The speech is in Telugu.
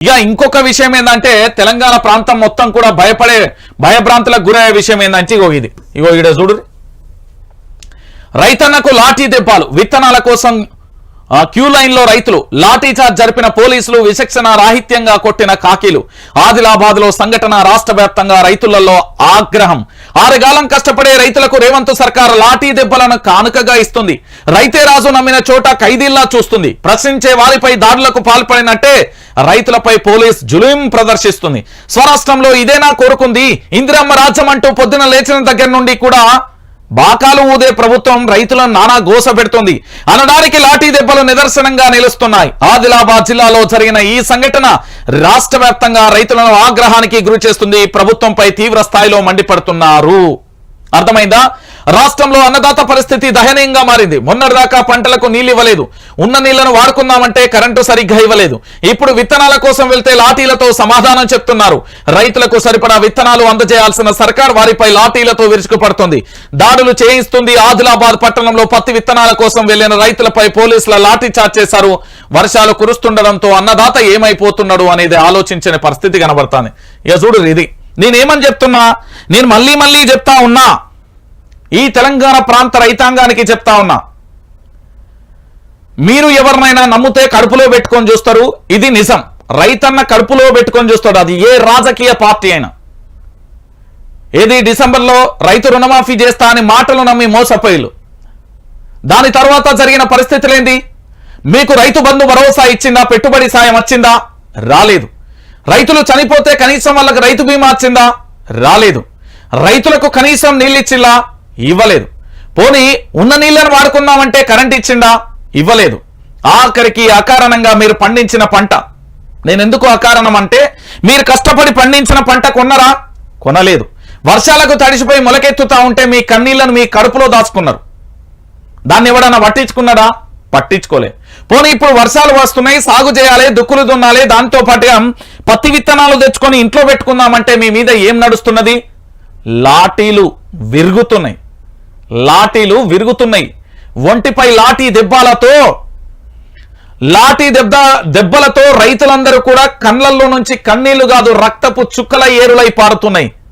ఇక ఇంకొక విషయం ఏంటంటే తెలంగాణ ప్రాంతం మొత్తం కూడా భయపడే భయభ్రాంతులకు గురయ్యే విషయం ఏంటంటే ఇగో ఇది. ఇగో ఈడ చూడు రైతన్నకు లాఠీ దెబ్బలు విత్తనాల కోసం క్యూ లైన్లో రైతులు లాఠీ చార్జ్ జరిపిన పోలీసులు విచక్షణ రాహిత్యంగా కొట్టిన కాకీలు. ఆదిలాబాద్లో సంఘటన రాష్ట్ర వ్యాప్తంగా రైతులలో ఆగ్రహం. ఆరుగాలం కష్టపడే రైతులకు రేవంత్ సర్కార్ లాఠీ దెబ్బలను కానుకగా ఇస్తుంది. రైతే రాజు నమ్మిన చోట ఖైదీల్లా చూస్తుంది. ప్రశ్నించే వారిపై దాడులకు పాల్పడినట్టే రైతులపై పోలీస్ జులుం ప్రదర్శిస్తుంది. స్వరాష్ట్రంలో ఇదేనా కోరుకుంది? ఇందిరమ్మ రాజ్యం అంటూ పొద్దున లేచిన దగ్గర నుండి కూడా బాకాలు ఊదే ప్రభుత్వం రైతులను నానా గోస పెడుతుంది. అనడానికి లాఠీ దెబ్బలు నిదర్శనంగా నిలుస్తున్నాయి. ఆదిలాబాద్ జిల్లాలో జరిగిన ఈ సంఘటన రాష్ట్ర వ్యాప్తంగా రైతులను ఆగ్రహానికి గురి చేస్తుంది ప్రభుత్వంపై తీవ్ర స్థాయిలో మండిపడుతున్నారు. అర్థమైందా? రాష్ట్రంలో అన్నదాత పరిస్థితి దయనీయంగా మారింది. మొన్నటిదాకా పంటలకు నీళ్ళు ఇవ్వలేదు. ఉన్న నీళ్ళను వాడుకుందామంటే కరెంటు సరిగ్గా ఇవ్వలేదు. ఇప్పుడు విత్తనాల కోసం వెళ్తే లాఠీలతో సమాధానం చెప్తున్నారు. రైతులకు సరిపడా విత్తనాలు అందజేయాల్సిన సర్కార్ వారిపై లాఠీలతో విరుచుకుపడుతుంది. దాడులు చేయిస్తుంది ఆదిలాబాద్ పట్టణంలో పత్తి విత్తనాల కోసం వెళ్ళిన రైతులపై పోలీసుల లాఠీ చార్జ్ చేశారు. వర్షాలు కురుస్తుండడంతో అన్నదాత ఏమైపోతున్నాడు అనేది ఆలోచించిన పరిస్థితి కనబడుతుంది. ఇక చూడు ఇది నేనేమని చెప్తున్నా? నేను మళ్ళీ మళ్ళీ చెప్తా ఉన్నా. ఈ తెలంగాణ ప్రాంత రైతాంగానికి చెప్తా ఉన్నా. మీరు ఎవరినైనా నమ్మితే కడుపులో పెట్టుకొని చూస్తారు. ఇది నిజం. రైతన్న కడుపులో పెట్టుకొని చూస్తాడు. అది ఏ రాజకీయ పార్టీ అయినా. ఏది డిసెంబర్లో రైతు రుణమాఫీ చేస్తా అని మాటలు నమ్మి మోసపోయిలు. దాని తర్వాత జరిగిన పరిస్థితులేంటి మీకు రైతు బంధు భరోసా ఇచ్చిందా? పెట్టుబడి సాయం వచ్చిందా? రాలేదు. రైతులు చనిపోతే కనీసం వాళ్ళకి రైతు బీమా వచ్చిందా? రాలేదు. రైతులకు కనీసం నీళ్ళు ఇవ్వలేదు. పోనీ ఉన్న నీళ్ళను వాడుకుందామంటే కరెంట్ ఇచ్చిందా ఇవ్వలేదు. ఆఖరికి అకారణంగా మీరు పండించిన పంట. నేను ఎందుకు అకారణం అంటే మీరు కష్టపడి పండించిన పంట కొన్నరా? కొనలేదు. వర్షాలకు తడిసిపోయి మొలకెత్తుతా ఉంటే మీ కన్నీళ్ళను మీ కడుపులో దాచుకున్నారు. దాన్ని ఎవడన్నా పట్టించుకున్నాడా? పట్టించుకోలే. పోనీ ఇప్పుడు వర్షాలు వస్తున్నాయి సాగు చేయాలి దుక్కులు దున్నాలి దాంతో పాటుగా పత్తి విత్తనాలు తెచ్చుకొని ఇంట్లో పెట్టుకుందామంటే మీ మీద ఏం నడుస్తున్నది? లాఠీలు విరుగుతున్నాయి. లాఠీలు విరుగుతున్నాయి. ఒంటిపై లాఠీ దెబ్బలతో లాఠీ దెబ్బ దెబ్బలతో రైతులందరూ కూడా కళ్ళల్లో నుంచి కన్నీళ్ళు కాదు రక్తపు చుక్కల ఏరులై పారుతున్నాయి.